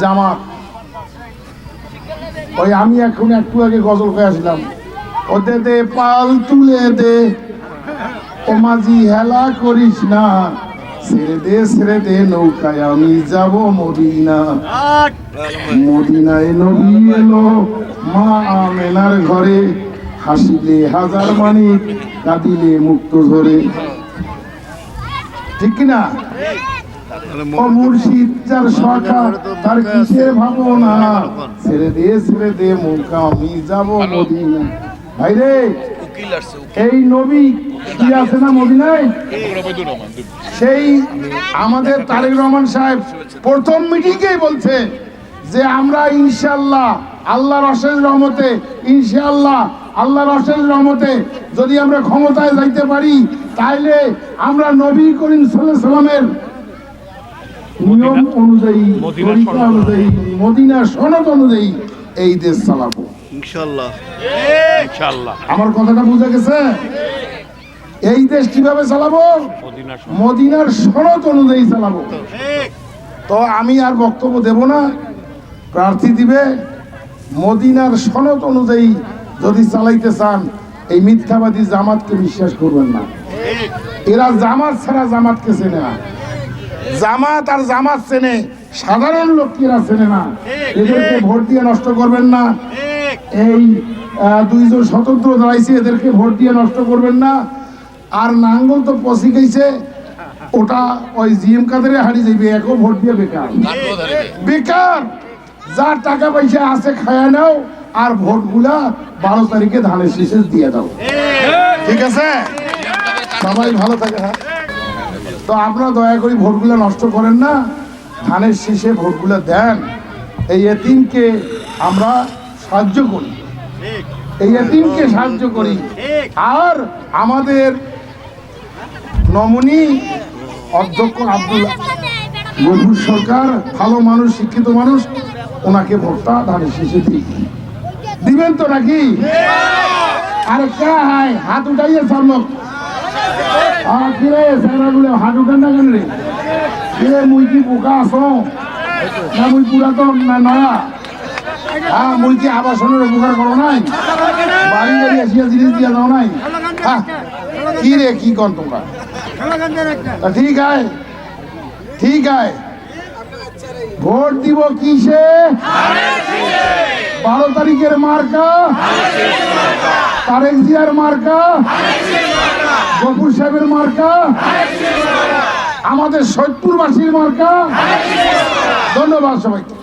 জামাত। ওই আমি এখন একটু আগে গজল করে আসলাম। ওতে দে পাল তুলে দে। ও মাঝি, হেলা করিস না। ছেড়ে দে ছেড়ে দে, নৌকায় আমি যাব মদিনা। মদিনায় নবী এলো মা আমেনার ঘরে। হাসিলে হাজার মানিক, কাঁদিলে মুক্ত ধরে ঠিক কিনা? ও মুর্শিদ যার সখা তার কিসের ভাবনা? ছেড়ে দে ছেড়ে দে মুখা আমি যাব মদিনা ভাই রে এই নবী কি আছে না মদিনায়? সেই আমাদের তারেক রহমান সাহেব প্রথম মিটিংয়েই বলছে যে আমরা ইনশাল্লাহ আল্লাহর অশেষ রহমতে ইনশাল্লাহ আল্লাহর অশেষ রহমতে যদি আমরা ক্ষমতায় যাইতে পারি তাইলে আমরা নবী করিম সাল্লাহ সাল্লামের নিয়ম অনুযায়ী তরিকা অনুযায়ী মদিনা সনদ অনুযায়ী এই দেশ চালাবো। ইনশাল্লাহ আমার কথাটা বুঝে গেছে? এই দেশ কীভাবে চালাবো? মদিনার মদিনার সনদ অনুযায়ী চালাবো। তো আমি আর বক্তব্য দেব না। প্রার্থী দিবে। মদিনার সনদ অনুযায়ী যদি চালাইতে চান এই মিথ্যাবাদী জামাতকে বিশ্বাস করবেন না। এরা জামাত ছাড়া জামাতকে চেনে না। জামাত আর জামাত চেনে, সাধারণ লোককে এরা চেনে না। এদেরকে ভোট দিয়ে নষ্ট করবেন না। এই দুইজন স্বতন্ত্র দাঁড়াইছে এদেরকে ভোট দিয়ে নষ্ট করবেন না। আর নাঙ্গল তো পসি গেছে, ওটা ওই জিএম কাদের হারিয়ে যাইবে, একও ভোট দিয়ে বেকার। বেকার! যার টাকা পয়সা আছে, খায়া নাও, আর ভোটগুলা বারো তারিখে ধানের শেষে দিয়ে দাও। ঠিক আছে? সবাই ভালো থাকে হ্যাঁ? তো আপনারা দয়া করে ভোটগুলো নষ্ট করেন না। ধানের শেষে ভোটগুলো দেন। এই এতিমকে আমরা সাহায্য করি। এই এতিমকে সাহায্য করি। আর আমাদের নমনী অধ্যক্ষ আব্দুল গফুর সরকার, ভালো মানুষ, শিক্ষিত মানুষ, ওনাকে ভোটটা ধানের শেষে দিই দিবেন তো নাকি? আরে কে হাই হাত উঠাইয়ে লোক আর কি রে গুলো হাত উঠান না কেন রে কে মুই কি বোকা আছো? না, মুই পুরাতন, না নয়া? মুই কি আবাসনের উপকার করো নাই? বাড়ি বাড়ি আসিয়া দিয়া দাও নাই? কি রে কি কর তোমরা? ঠিক আছে ঠিক আছে ভোট দিব কিসে? বারো তারিখের মার্কা। তারেক জিয়ার মার্কা। আমাদের সৈয়দপুরবাসীর মার্কা। ধন্যবাদ সবাইকে।